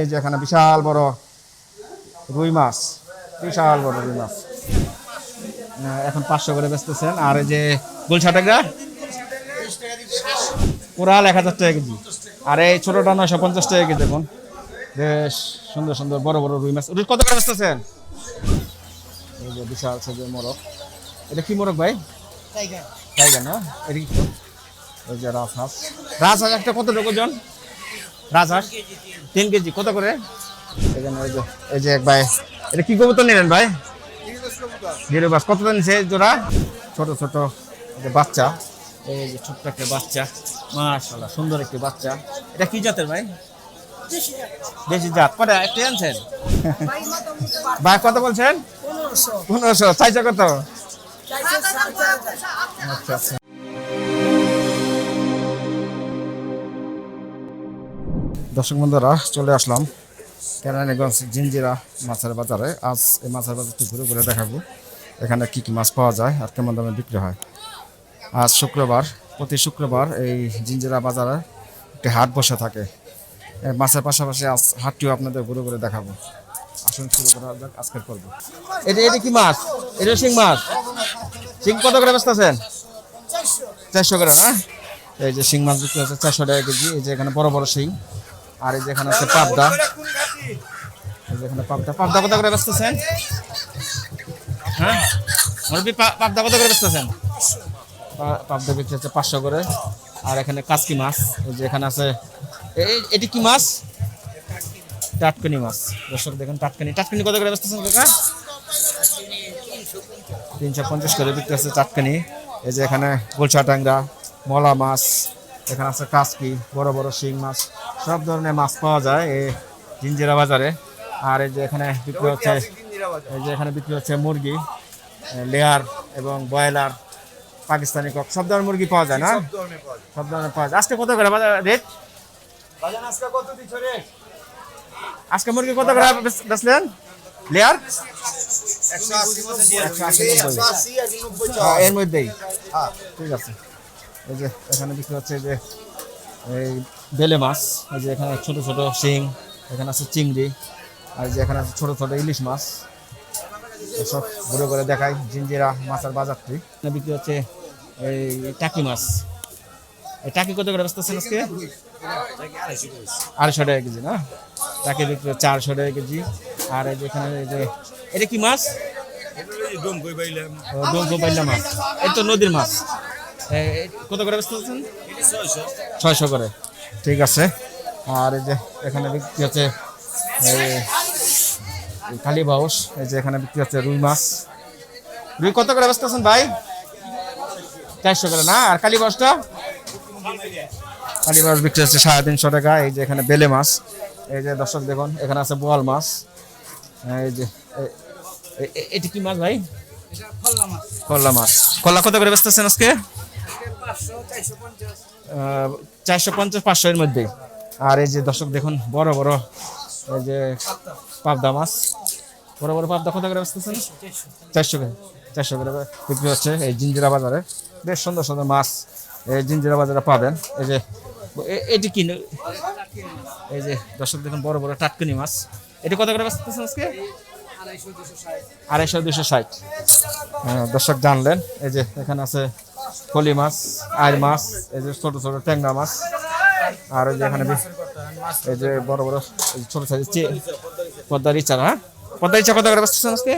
এই যে এখানে বিশাল বড় রুই মাছ বিশাল বড় রুই মাছ। এখন পাঁচশো করে বেচতেছেন। আর এই যে গুলছাটাগা কোরাল এক হাজার টাকা কেজি। আর এই ছোটটা নয়শো পঞ্চাশ টাকা কেজি দেখুন। বেশ সুন্দর সুন্দর বড় বড় রুই মাছ। রুই কত করে বেচতেছেন? এই যে বিশাল সাইজের মোরগ। এটা কি মোরগ ভাই? টাইগার। না? এটা কি ওই যে রাজহাঁস। রাজহাঁস একটা কত ওজন? রাজহাঁস? তিন কেজি কত করে? এই যে এক ভাই। এটা কি কবুতর নিলেন ভাই? গিরে বাস কত দিন সে জোড়া? ছোট ছোট যে বাচ্চা। এই যে ছোট্ট একটা বাচ্চা। মাশাআল্লাহ সুন্দর একটি বাচ্চা। এটা কি জাতের ভাই? দেশি জাত। কটা একটি আনছেন? ভাই কত বলছেন? পনেরোশো। চাইছে কত? আচ্ছা আচ্ছা। দর্শক বন্ধুরা চলে আসলাম কেরানীগঞ্জ জিঞ্জিরা মাছের বাজারে। আজ এই মাছের বাজারটি ঘুরে ঘুরে দেখাবো এখানে কি কি মাছ পাওয়া যায় আর কেমন দামে বিক্রি হয়। আজ শুক্রবার প্রতি শুক্রবার এই জিঞ্জিরা বাজারে একটি হাট বসে থাকে। মাছের পাশাপাশি আজ হাটটিও আপনাদের ঘুরে ঘুরে দেখাবো। আসুন শুরু করা যাক আজকের পর্ব। এটা এটা কি মাছ? এটা শিং মাছ। শিং কত করে ব্যস্ত আছেন চারশো করে না এই যে শিং মাছ বিক্রি হচ্ছে চারশো টাকা কেজি এই যে এখানে বড় বড় শিং। আর এই যেখানে আছে পাবদা। এই যে এখানে পাবদা। পাবদা কত করে বেচতেছেন? হ্যাঁ? মুরব্বি পাবদা কত করে বেচতেছেন? পাবদা বিক্রি হচ্ছে পাঁচশো করে। আর এখানে কাসকি মাছ। এই যে এখানে আছে এ- এ- এটি কি মাছ? টাটকানি মাছ। দর্শক দেখেন টাটকানি। টাটকানি কত করে বেচতেছেন কাকা? তিনশো পঞ্চাশ করে বিক্রি হচ্ছে টাটকানি। এই যে এখানে গোলছা টাংরা মলা মাছ এখানে আছে কাসকি বড় বড় শিং মাছ সব ধরনের মাছ পাওয়া যায় এই জিঞ্জিরা বাজারে। আর এই যে এখানে বিক্রি হচ্ছে এই যে এখানে বিক্রি হচ্ছে মুরগি লেয়ার এবং ব্রয়লার পাকিস্তানি কক সব ধরনের মুরগি পাওয়া যায় না? সব ধরনের পাওয়া যায়। আজকে কত করে বাজার রেট আজকে মুরগি কত করে বেচ- বেচলেন? লেয়ার? একশো আশি নব্বই। হ্যাঁ, এর মধ্যেই। ঠিক আছে। এই যে এখানে বিক্রি হচ্ছে যে এই বেলে মাছ এই যে এখানে ছোট ছোট শিং এখানে আছে চিংড়ি আর যে এখানে আছে ছোট ছোট ইলিশ মাছ। এসব ঘুরে ঘুরে দেখাই জিঞ্জিরা মাছের বাজারটি। এখানে বিক্রি হচ্ছে এই টাকি মাছ। এই টাকি কত করে ব্যস্ত আছেন আজকে? আড়াইশো টাকা কেজি না? টাকি বিক্রি হচ্ছে চারশো টাকা কেজি। আর এই যে এখানে এই যে এটা কি মাছ? ডোমকো বাইলা মাছ। এই তো নদীর মাছ। কত করে ব্যস্ত আছেন? ছয়শো করে। ঠিক আছে। আর এই যে এখানে বিক্রি হচ্ছে এই কালী বাউস এই যে এখানে বিক্রি হচ্ছে রুই মাছ। রুই কত করে ব্যস্ত আছেন ভাই? চারশো করে না? আর কালী বাউসটা কালী বাউস বিক্রি হচ্ছে সাড়ে তিনশো টাকা। এই যে এখানে বেলে মাছ। এই যে দর্শক দেখুন এখানে আছে বোয়াল মাছ। এই যে এটি কি মাছ ভাই? কল্লা মাছ। কল্লা কত করে বেচতেছেন আজকে? চারশো পঞ্চাশ পাঁচশো এর মধ্যে। আর এই যে দর্শক দেখুন, বড় বড় এই যে পাবদা মাছ। বড় বড় পাবদা কত করে বেচতেছেন? চারশো করে চারশো করে বিক্রি হচ্ছে এই জিঞ্জিরা বাজারে। বেশ সুন্দর সুন্দর মাছ এই জিঞ্জিরা বাজারে পাবেন। এই যে এটি কি? এই যে দর্শক দেখুন, বড় বড় টাটকুনি মাছ। এটি কত করে বেচতেছেন আজকে? আড়াইশো দুশো ষাট। হ্যাঁ, দর্শক জানলেন এই যে এখানে আছে ফলি মাছ আইর মাছ এই যে ছোট ছোট ট্যাংরা মাছ আর এই যে এখানে এই যে বড় বড় ছোট সাইজের পদ্মার ইচ্ছা হ্যাঁ? পদ্মার ইচ্ছা কত করে বেচতেছেন আজকে?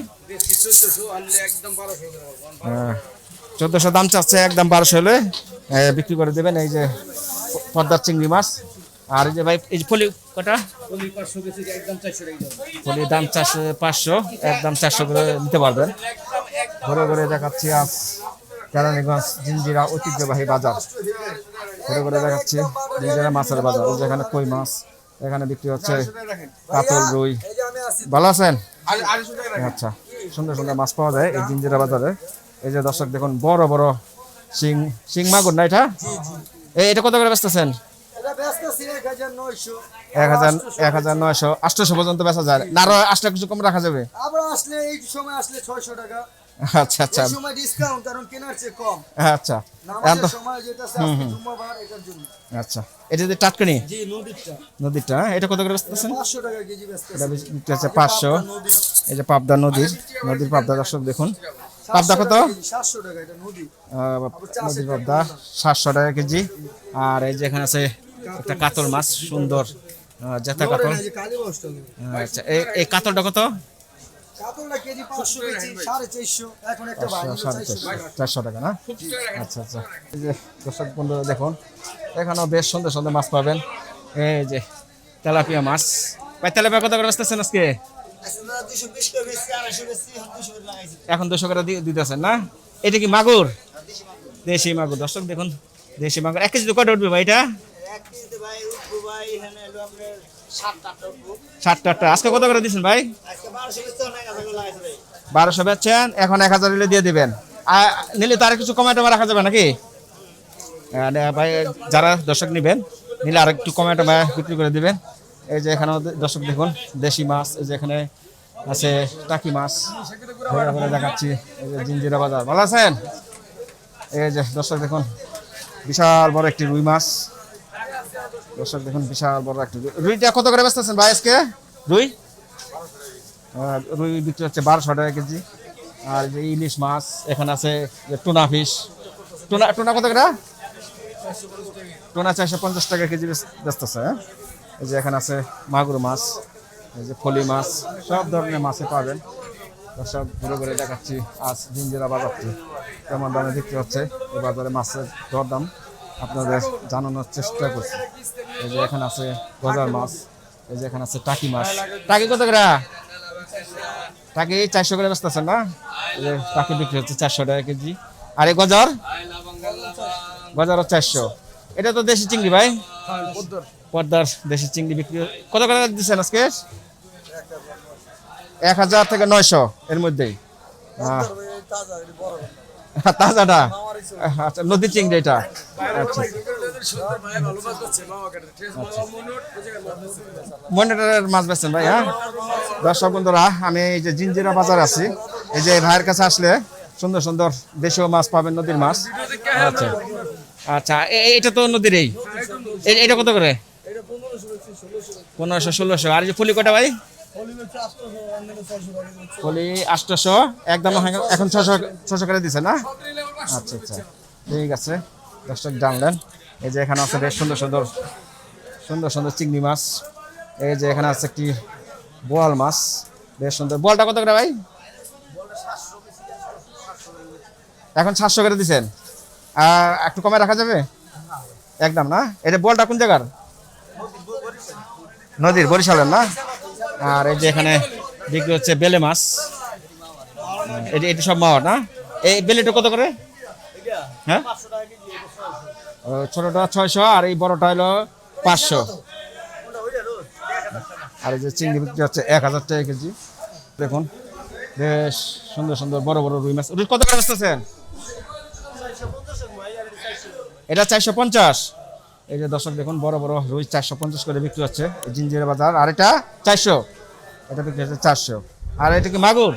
হ্যাঁ, চোদ্দশো দাম চাচ্ছে একদম বারোশো হলে। বিক্রি করে দেবেন এই যে পদ্মার চিংড়ি মাছ। আর এই যে ভাই এই ফলি কটা? ফলির দাম চারশো পাঁচশো একদম চারশো করে নিতে পারবেন। ঘুরে ঘুরে দেখাচ্ছি আজ কেরানীগঞ্জ জিঞ্জিরা ঐতিহ্যবাহী বাজার। ঘুরে ঘুরে দেখাচ্ছি জিঞ্জিরা মাছের বাজার। যেখানে কই মাছ এখানে বিক্রি হচ্ছে কাতল রুই। ভালো আছেন? আচ্ছা সুন্দর সুন্দর মাছ পাওয়া যায় এই জিঞ্জিরা বাজারে। এই যে দর্শক দেখুন বড় বড় শিং শিং মাগুর না এটা? এই এটা কত করে বেচতেছেন? এক হাজার এক হাজার নয়শো। আটশোশো পর্যন্ত বেচা যায়। না আরও কিছু কম রাখা যাবে? আবার আসলে এই সময় আসলে ছয়শো টাকা। আচ্ছা আচ্ছা। সময় ডিসকাউন্ট কারণ কেনার চেয়ে কম। আচ্ছা। সময় যেটা আছে এটার জন্য। আচ্ছা। এটা যে টাটকানি? জি নদীরটা। নদীরটা হ্যাঁ? এটা কত করে বেচতেছেন? টাকা কেজি এটা হচ্ছে পাঁচশো। এই যে পাবদা নদীর নদীর পাবদা দর্শক দেখুন। পাবদা কত? সাতশো টাকা এটা নদী। নদীর পাবদা সাতশো টাকা কেজি। আর এই যে এখানে আছে একটা কাতল মাছ সুন্দর। জেতা কাতল। এই যে কালী বস্তা আচ্ছা এই এই কাতলটা কত? চারশো। টাকা। না? আচ্ছা আচ্ছা। এই যে দর্শক বন্ধুরা দেখুন এখানেও বেশ সুন্দর সুন্দর মাছ পাবেন। এই যে তেলাপিয়া মাছ। ভাই তেলাপিয়া কত করে বেচতেছেন আজকে? এখন দুশো করে দিয়ে দিতেছেন না? এটা কি মাগুর? দেশি মাগুর। দর্শক দেখুন দেশি মাগুর। এক কেজি তো কটা উঠবে ভাই এটা? এক কেজিতে ভাই উঠবো ভাই এখানে এলো আপনার সাত আটটা উঠবো। ষাটটা আটটা। আজকে কত করে দিচ্ছেন ভাই? বারোশো বেচছেন এখন এক হাজার দিয়ে দিবেন। নিলে কিছু কমায় টমা রাখা যাবে নাকি? ভাই যারা দর্শক নেবেন নিলে আর একটু কমায় টমা বিক্রি করে দিবেন। এই যে দর্শক দেখুন দেশি মাছ এই যে এখানে আছে টাকি মাছ। ঘুরে ঘুরে দেখাচ্ছি এই যে জিঞ্জিরা বাজার। ভালো আছেন? এই যে দর্শক দেখুন বিশাল বড় একটি রুই মাছ। দর্শক দেখুন বিশাল বড় একটি রুই। রুইটা কত করে বেচতেছেন ভাই আজকে? রুই? রুই বিক্রি হচ্ছে বারোশো টাকা কেজি। আর যে ইলিশ মাছ এখানে আছে যে টুনা ফিশ। টুনা টুনা কত করে? টুনা চারশো পঞ্চাশ টাকা কেজি বেচতেছে হ্যাঁ? এই যে এখানে আছে মাগুর মাছ এই যে ফলি মাছ সব ধরনের মাছে পাবেন। সব ঘুরে ঘুরে দেখাচ্ছি আজ জিঞ্জিরা বাজারটি কেমন দামে বিক্রি হচ্ছে এই বাজারে মাছের দরদাম। আপনাদের জানানোর চেষ্টা করছি। এই যে এখানে আছে গজার মাছ এই যে এখানে আছে টাকি মাছ। টাকি কত করে? টাকি চারশো করে বেচতেছেন না? এই যে টাকি বিক্রি হচ্ছে চারশো টাকা কেজি। আর এই গজার? গজারও চারশো। এটা তো দেশি চিংড়ি ভাই? পদ্মার দেশি চিংড়ি বিক্রি কত করে দিচ্ছেন আজকে? এক হাজার থেকে নয়শো এর মধ্যেই। আহ, তাজাটা আচ্ছা নদীর চিংড়ি এটা। আচ্ছা। মনিটরের মাছ বেচছেন ভাই হ্যাঁ? দর্শক বন্ধুরা, আমি এই যে জিঞ্জিরা বাজার আছি। এই যে ভাইয়ের কাছে আসলে সুন্দর সুন্দর দেশীয় মাছ পাবেন, নদীর মাছ। আচ্ছা। আচ্ছা এটা তো নদীর এই? এটা কত করে? পনেরোশো, ষোলোশো। আর যে ফুলি কটা ভাই? ফুলি আটশোশো একদম এখন- ছশো ছশো করে দিছে না? আচ্ছা আচ্ছা ঠিক আছে, দর্শক জানলেন। এই যে এখানে আছে বেশ সুন্দর সুন্দর সুন্দর সুন্দর চিংড়ি মাছ। এই যে এখানে আছে একটি বোয়াল মাছ, বেশ সুন্দর। বোয়ালটা কত করে ভাই? এখন সাতশো করে দিছেন। আর একটু কমে রাখা যাবে? একদম না? এটা বোয়ালটা কোন জায়গার? নদীর, বরিশালের না? আর এই যে এখানে বিক্রি হচ্ছে বেলে মাছ। এটি এটি সব মাওয়ার না? এই বেলেটা কত করে? হ্যাঁ? ছোটটা ছয়শো আর এই বড়টা হলো পাঁচশো। আর এই যে চিংড়ি বিক্রি হচ্ছে এক হাজার টাকা কেজি। দেখুন, বেশ সুন্দর সুন্দর বড় বড় রুই মাছ। রুই কত করে বেচতেছেন? এটা চারশো পঞ্চাশ। এই যে দর্শক দেখুন, বড় বড় রুই চারশো পঞ্চাশ করে বিক্রি হচ্ছে। জিঞ্জিরা বাজার, আর এটা চারশো। এটা বিক্রি হচ্ছে চারশো। আর এটা কি মাগুর?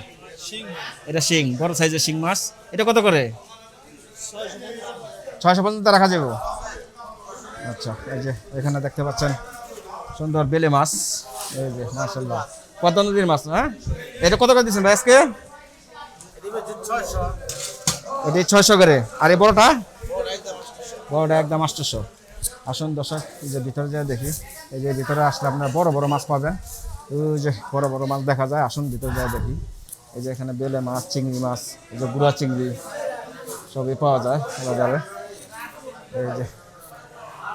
এটা শিং বড় সাইজের শিং মাছ। এটা কত করে? ছয়শো পর্যন্ত রাখা যাবে। আচ্ছা এই যে এখানে দেখতে পাচ্ছেন সুন্দর বেলে মাছ। এই যে মার্শাল্লাহ পদ্মা নদীর মাছ হ্যাঁ এটা কত করে দিচ্ছেন ভাই আজকে? এটি ছয়শো করে। আর এই বড়টা? বড়টা একদম আটশোশো। আসুন দর্শক এই যে ভিতরে যা দেখি। এই যে ভিতরে আসলে আপনার বড় বড় মাছ পাবেন। ওই যে বড় বড় মাছ দেখা যায় আসুন ভিতরে যা দেখি। এই যে এখানে বেলে মাছ চিংড়ি মাছ এই যে গুড়া চিংড়ি সবই পাওয়া যায় বাজারে। এই যে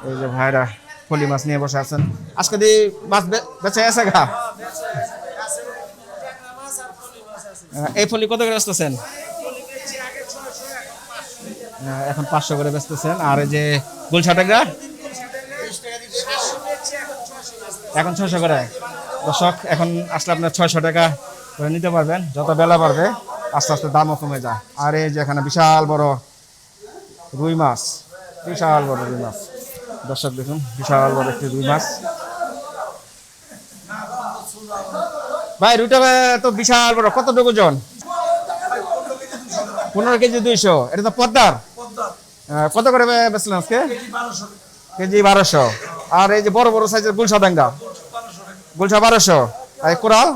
এই যে ভাইরা ফলি মাছ নিয়ে বসে আছেন। আজকে দি মাছ বেচে আছে গা? এই ফলি কত করে বেচতেছেন? আহ, এখন পাঁচশো করে বেচতেছেন। আর এই যে গুলছাটাগা এখন ছশো করে। দর্শক এখন আসলে আপনার ছয়শো টাকা করে নিতে পারবেন। যত বেলা বাড়বে আস্তে আস্তে দামও কমে যায়। আর এই যে এখানে বিশাল বড় রুই মাছ বিশাল বড় রুই মাছ। দর্শক দেখুন বিশাল বড় একটি রুই মাছ। ভাই রুইটা তো বিশাল বড় কত ওজন? পনেরো কেজি দুইশো। এটা তো পদ্মার? কত করে বেচলেন আজকে? কেজি বারোশো। আর এই যে বড় বড় সাইজের গুলশা ডাঙ্গা গুলশা বারোশো। আর কোরাল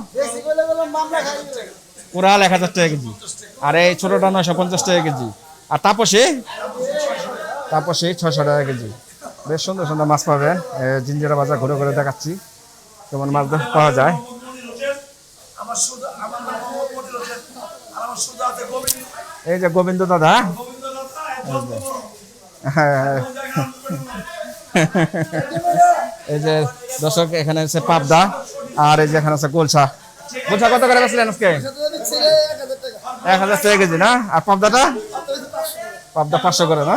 করলে এক হাজার টাকা কেজি। আর এই ছোটটা নয়শো পঞ্চাশ টাকা কেজি। আর তাপসে? তাপসে ছয়শো টাকা কেজি। বেশ সুন্দর সুন্দর মাছ পাবেন। জিঞ্জিরা বাজার ঘুরে ঘুরে দেখাচ্ছি। কেমন মাছ পাওয়া যায়। এই যে গোবিন্দ দাদা। দাদা হ্যাঁ। এই যে দর্শক, এখানে আছে পাবদা, আর এই যে এখানে আছে গোলসা গোলসা কত করে বেচলেন আজকে? এক হাজার টাকা কেজি না? আর পাবদাটা? পাবদা পাঁচশো করে, না?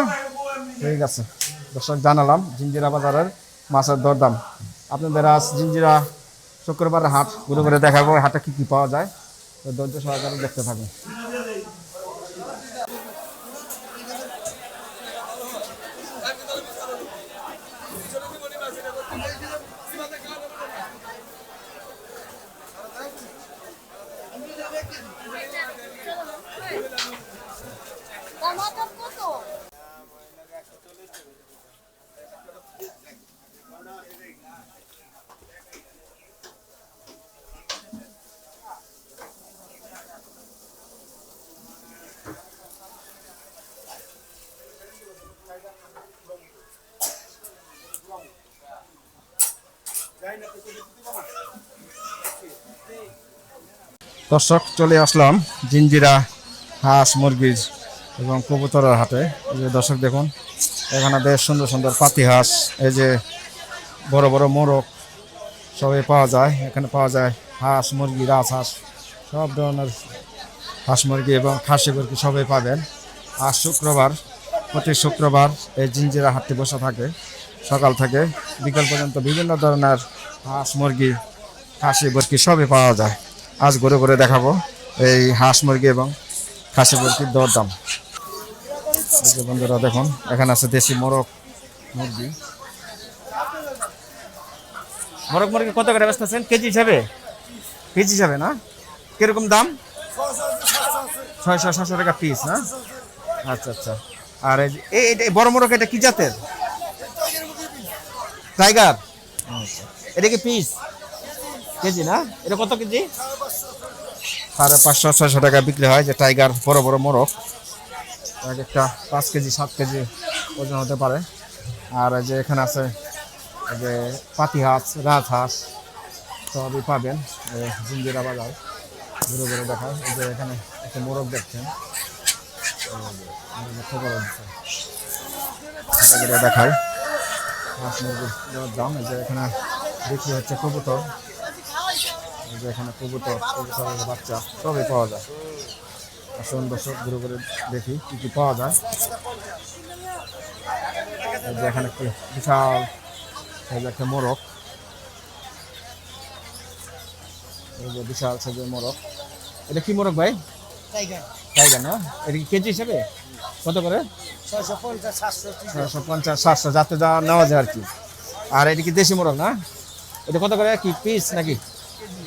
ঠিক আছে। দর্শক, জানালাম জিঞ্জিরা বাজারের মাছের দরদাম। আপনাদের আজ জিঞ্জিরা শুক্রবার হাট, ঘুরে ঘুরে দেখাবো, হাটে কি কি পাওয়া যায়। ধৈর্য সহকারে দেখতে থাকুন। দর্শক, চলে আসলাম জিঞ্জিরা হাঁস, মুরগির এবং কবুতরের হাটে। এই যে দর্শক, দেখুন, এখানে বেশ সুন্দর সুন্দর পাতি হাঁস, এই যে বড় বড় মোরগ, সবই পাওয়া যায়। এখানে পাওয়া যায় হাঁস, মুরগি রাজহাঁস সব ধরনের হাঁস, মুরগি এবং খাসি মুরগি সবই পাবেন। আর শুক্রবার, প্রতি শুক্রবার এই জিঞ্জিরা হাটটি বসে থাকে। সকাল থেকে বিকাল পর্যন্ত বিভিন্ন ধরনের হাঁস মুরগি খাসি মুরগি সবই পাওয়া যায়। আজ ঘুরে ঘুরে দেখাবো এই হাঁস মুরগি এবং খাসি মুরগির দরদাম। বন্ধুরা দেখুন এখানে আছে দেশি মোরগ মুরগি। মোরগ মুরগি কত করে বেচতেছেন? কেজি হিসাবে? কেজি হিসাবে না? কীরকম দাম? ছয়শো সাতশো টাকা পিস না? আচ্ছা আচ্ছা। আর এই এই এটা- এই বড় মোরগ এটা কি জাতের? টাইগার আচ্ছা এটা কি পিস কেজি না? এটা কত কেজি? সাড়ে পাঁচশো, ছয়শো টাকা বিক্রি হয়, যে টাইগার, বড় বড় মোরগ। এক একটা পাঁচ কেজি, সাত কেজি ওজন হতে পারে। আর যে এখানে আছে যে পাতি হাঁস রাজ হাঁস সবই পাবেন জিঞ্জিরা বাজার। ঘুরে ঘুরে দেখায়। এই যে এখানে একটা মোরগ দেখছেন। দেখায়। দাম, এই যে এখানে বিক্রি হচ্ছে কবুতর। এখানে কবুতর কবুতরের বাচ্চা সবই পাওয়া যায়। আসুন দর্শক ঘুরে ঘুরে দেখি কি কি পাওয়া যায়। এই যে এখানে একটি বিশাল একটা মোরগ। এই যে বিশাল সাইজের মোরগ। এটা কি মোরগ ভাই? টাইগার না? এটা কি কেজি হিসেবে? কত করে? ছয়শো পঞ্চাশ সাতশো সাতশো যাতে যা নেওয়া যায় আর কি। আর এটা কি দেশি মোরগ না? এটা কত করে? কি পিস নাকি?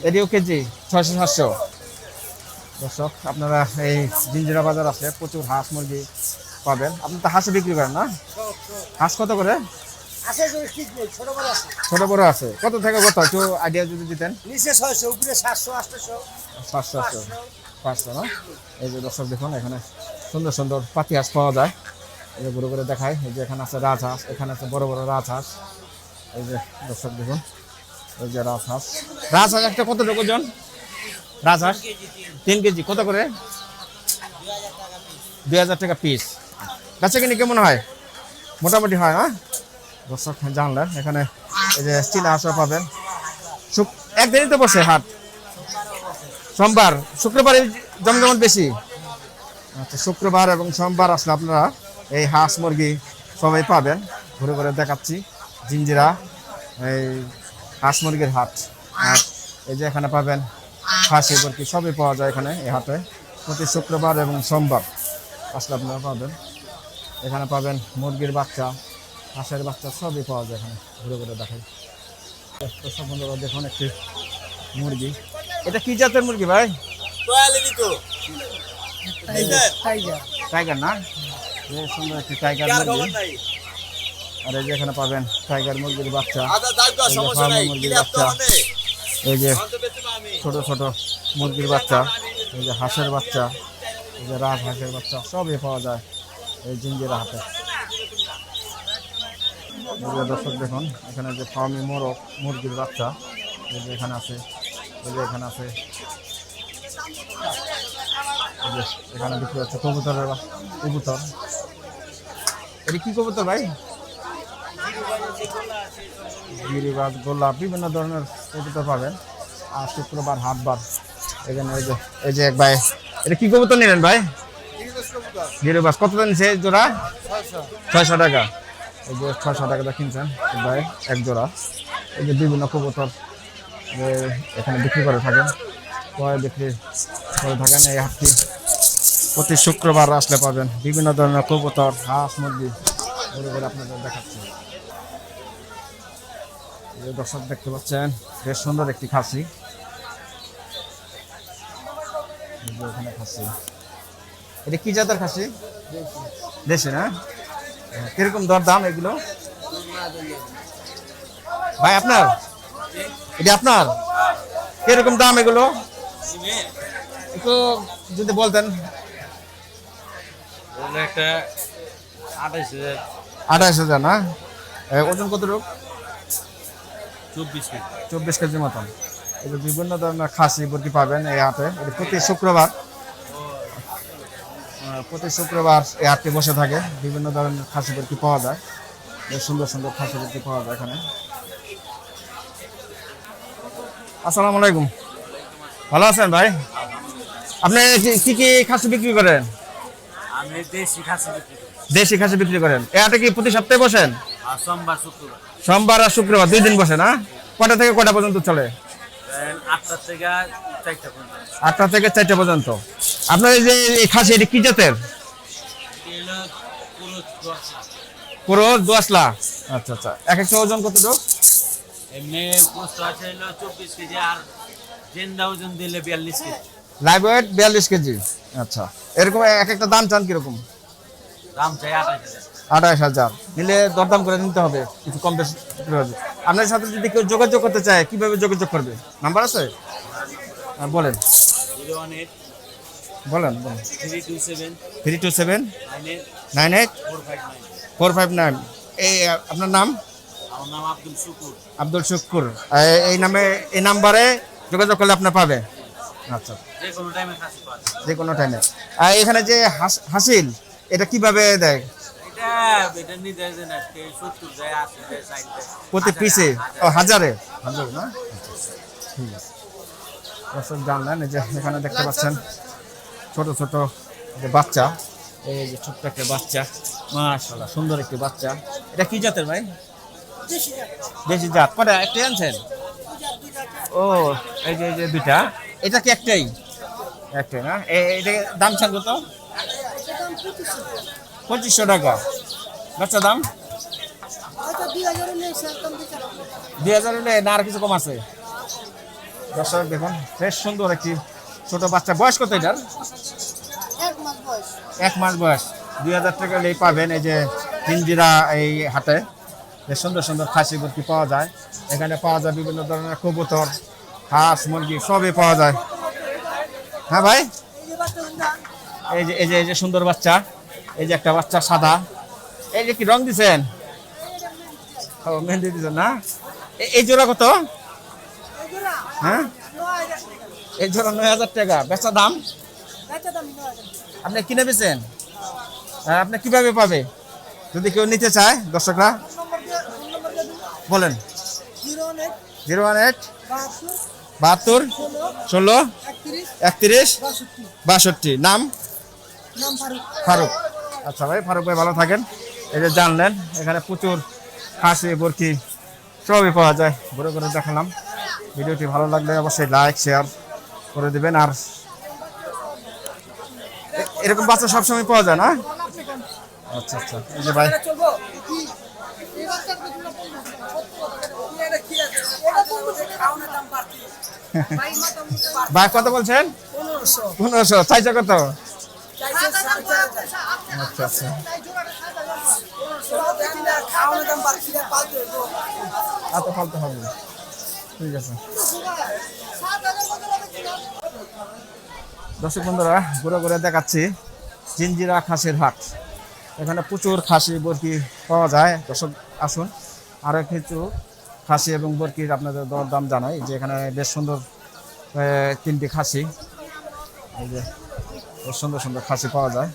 এটিও কেজি ছয়শো সাতশো। দর্শক আপনারা এই জিঞ্জিরা বাজার আছে প্রচুর হাঁস মুরগি পাবেন। আপনি তো হাঁসও বিক্রি করেন না? হাঁস কত করে? ছোট বড় আছে। কত থেকে কত? একটু আইডিয়া যদি দিতেন। নিচে ছয়শো উপরে সাতশো আটশো। পাঁচশো। না? এই যে দর্শক দেখুন এখানে সুন্দর সুন্দর পাতি হাঁস পাওয়া যায়। এই যে ঘুরে ঘুরে দেখায় এই যে এখানে আছে রাজহাঁস এখানে আছে বড় বড় রাজহাঁস। এই যে দর্শক দেখুন। এই যে রাজহাঁস। রাজহাঁস একটা কত টাকা ওজন রাজহাঁস? তিন কেজি। কত করে? দুই হাজার টাকা পিস বেচা কিনি কেমন হয়? মোটামুটি হয় না দর্শক জানলেন এখানে এই যে চীনা হাঁসও পাবেন। একদিনই তো বসে হাট। সোমবার, শুক্রবারে জমজমাট বেশি। আচ্ছা শুক্রবার এবং সোমবার আসলে আপনারা এই হাঁস মুরগি সবাই পাবেন। ঘুরে ঘুরে দেখাচ্ছি। জিঞ্জিরা, এই হাঁস মুরগির হাট। আর এই যে এখানে পাবেন খাসি মুরগি সবই পাওয়া যায় এখানে এই হাটে। প্রতি শুক্রবার এবং সোমবার আসলে আপনারা পাবেন। এখানে পাবেন মুরগির বাচ্চা হাঁসের বাচ্চা সবই পাওয়া যায় এখানে ঘুরে ঘুরে দেখাই। বন্ধুরা দেখুন একটি মুরগি। এটা কি জাতের মুরগি ভাই? টাইগার টাইগার না? বেশ সুন্দর একটি টাইগার মুরগি। আর এই যে এখানে পাবেন টাইগার মুরগির বাচ্চা। এই যে মুরগির বাচ্চা। এই যে ছোট ছোট মুরগির বাচ্চা এই যে হাঁসের বাচ্চা এই যে রাজ হাঁসের বাচ্চা সবই পাওয়া যায় এই জিঞ্জিরা হাতে দর্শক দেখুন এখানে যে ফার্মি মোরগ মুরগির বাচ্চা এই যে এখানে আছে এই যে এখানে আছে। এখানে বিক্রি হচ্ছে কবুতরের কবুতর। এটা কি কবুতর ভাই? গিরিবাজ গোলাপ বিভিন্ন ধরনের কবুতর পাবেন। আর শুক্রবার হাটবার। এখানে এই যে এই যে এক ভাই। এটা কি কবুতর নিলেন ভাই? গিরিবাজ কত দাম নিচ্ছে জোড়া? ছয়শো টাকা। এই যে ছয়শো টাকা দিয়ে কিনছেন ভাই, এক জোড়া। এই যে বিভিন্ন কবুতর এখানে বিক্রি করে থাকেন। ক্রয় বিক্রি করে থাকেন। এই হাটটি প্রতি শুক্রবার আসলে পাবেন। বিভিন্ন ধরনের কবুতর, হাঁস, মুরগি ঘুরে ঘুরে আপনাদের দেখাচ্ছি। দর্শক দেখতে পাচ্ছেন বেশ সুন্দর একটি খাসি। এখানে খাসি। এটা কি জাতের খাসি? দেশি না? কীরকম দর দাম এগুলো? ভাই আপনার? এটা আপনার? কীরকম দাম এগুলো? একটু যদি বলতেন। একটা আঠাইশ হাজার। আঠাশ হাজার না? ওজন কত কেজি চব্বিশ কেজির মতন। যে বিভিন্ন ধরনের খাসি মুরগি পাবেন এই হাটে এটা প্রতি শুক্রবার। প্রতি শুক্রবার এই হাটটি বসে থাকে বিভিন্ন ধরনের খাসি মুরগি পাওয়া যায়। বেশ সুন্দর সুন্দর খাসি মুরগি পাওয়া যায় এখানে। আসসালামু আলাইকুম। ভালো আছেন ভাই? আপনি কি- কি খাসি বিক্রি করেন? আমি দেশি খাসি বিক্রি দেশি খাসি বিক্রি করেন। এই হাটে কি প্রতি সপ্তাহে বসেন? সোমবার আর শুক্রবার দুই দিন বসে না? কটা থেকে কটা পর্যন্ত চলে? আটটা থেকে চারটা পর্যন্ত। আপনার এই যে খাসি এটি কি জাতের? পুরো লাখ আচ্ছা আচ্ছা। এক একটা ওজন এমনি গোস্ত আছে হলো চব্বিশ কেজি আর জেন্দা ওজন দিলে বিয়াল্লিশ কেজি। লাইভ ওয়েট বিয়াল্লিশ কেজি। আচ্ছা। এরকম এক একটা দাম চান কীরকম? দাম চাই আঠাশ হাজার। আঠাশ হাজার। নিলে দরদাম করে নিতে হবে কিছু কম বেশি হবে। আপনার সাথে যদি কেউ যোগাযোগ করতে চায় কীভাবে যোগাযোগ করবে? নাম্বার আছে? হ্যাঁ, বলেন। বলেন বলেন। Three two seven nine eight four five nine. এই আপনার নাম? আব্দুল শুকুর। এই- নামে এই নাম্বারে যোগাযোগ করলে আপনার পাবে। আচ্ছা। যে কোনো টাইমে এখানে যে হাসিল এটা কীভাবে দেয়? প্রতি পিসে? হাজারে। ও হাজারে? হাজারে না? ঠিক আছে দর্শক জানলেন এই যে এখানে দেখতে পাচ্ছেন ছোট ছোট যে বাচ্চা এই যে ছোট্ট একটা বাচ্চা মাশাআল্লাহ সুন্দর একটি বাচ্চা। এটা কি জাতের ভাই? দেশি জাত। কটা একটাই আনছেন? ও এই যে এই যে দুইটা। এটা কি একটাই? একটাই না? এ- এটা দাম চান কত? পঁচিশশো টাকা। বাচ্চা দাম? দুই হাজার হলে না আর কিছু কম আছে? দর্শক দেখুন বেশ সুন্দর একটি ছোট বাচ্চা। বয়স কত এটার? এক মাস বয়স। দুই হাজার টাকা হলেই পাবেন এই যে হিন্দিরা এই হাটে। বেশ সুন্দর সুন্দর খাসি মুরগি পাওয়া যায়। এখানে পাওয়া যায় বিভিন্ন ধরনের কবুতর হাঁস মুরগি সবই পাওয়া যায়। হ্যাঁ ভাই? এই যে এই যে এই যে সুন্দর বাচ্চা। এই যে একটা বাচ্চা সাদা। এই যে কি রং দিছেন? ও মেহেন্দি দিছেন না? এই জোড়া কত? হ্যাঁ? এই জোড়া নয় হাজার টাকা। বেচা দাম? আপনি কিনে বেছেন হ্যাঁ, আপনি কীভাবে পাবে? যদি কেউ নিতে চায় দর্শকরা বলেন। জিরো ওয়ান এইট বাহাত্তর ষোলো একত্রিশ বাষট্টি। নাম? ফারুক। আচ্ছা ভাই ফারুক ভাই ভালো থাকেন। এই যে জানলেন এখানে প্রচুর খাসি বরকি সবই পাওয়া যায়। ঘুরে ঘুরে দেখালাম। ভিডিওটি ভালো লাগলে অবশ্যই লাইক শেয়ার করে দেবেন। আর এরকম বাচ্চা সবসময় পাওয়া যায় না? আচ্ছা আচ্ছা। এই যে ভাই। ভাই কত বলছেন? পনেরোশো। চাইছে কত? আচ্ছা আচ্ছা। হবে। ঠিক আছে। দর্শক বন্ধুরা, ঘুরে ঘুরে দেখাচ্ছি জিঞ্জিরা খাসির হাট। এখানে প্রচুর খাসি, বরকি পাওয়া যায়। দর্শক, আসুন। আরও কিছু খাসি এবং বরকির আপনাদের দর দাম জানাই। যে এখানে বেশ সুন্দর তিনটি খাসি। এই যে সুন্দর সুন্দর খাসি পাওয়া যায়।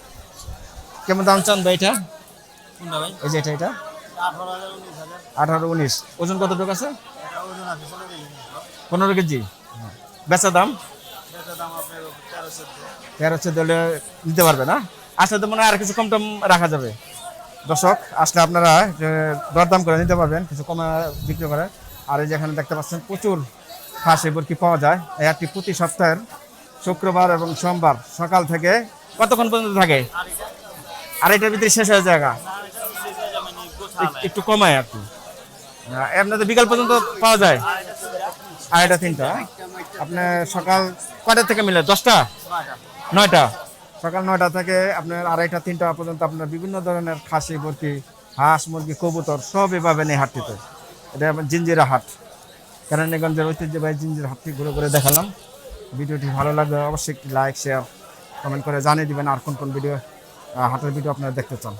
কেমন দাম চান ভাই এটা? এই যে এটা এটা? আঠারো উনিশ। ওজন কতটুকু আছে? পনেরো কেজি। বেচা দাম? তেরো চোদ্দ নিতে পারবে না? আসলে তো মনে হয় আর কিছু কম টম রাখা যাবে। দর্শক আসলে আপনারা যে দরদাম করে নিতে পারবেন কিছু কমে বিক্রি করে। আর এই যে এখানে দেখতে পাচ্ছেন প্রচুর খাসি বরকি পাওয়া যায়। এই হাটটি প্রতি সপ্তাহের শুক্রবার এবং সোমবার সকাল থেকে কতক্ষণ পর্যন্ত থাকে? আড়াইটার ভিতরে শেষ হয়ে জায়গা একটু কমায় আর কি। আপনাদের বিকাল পর্যন্ত পাওয়া যায়? আড়াইটা তিনটা আপনার সকাল কয়টা থেকে মিলে? দশটা? নয়টা? সকাল নয়টা থেকে আপনার আড়াইটা তিনটা পর্যন্ত আপনার বিভিন্ন ধরনের খাসি বরকি হাঁস মুরগি কবুতর সবই পাবেন এই হাটটিতে। এটা আমার জিঞ্জিরা হাট। কেরানীগঞ্জের ঐতিহ্যবাহী জিঞ্জির হাটটি ঘুরে ঘুরে দেখালাম। ভিডিওটি ভালো লাগলে অবশ্যই একটি লাইক শেয়ার কমেন্ট করে জানিয়ে দিবেন আর কোন কোন ভিডিও হাটের ভিডিও আপনারা দেখতে চান।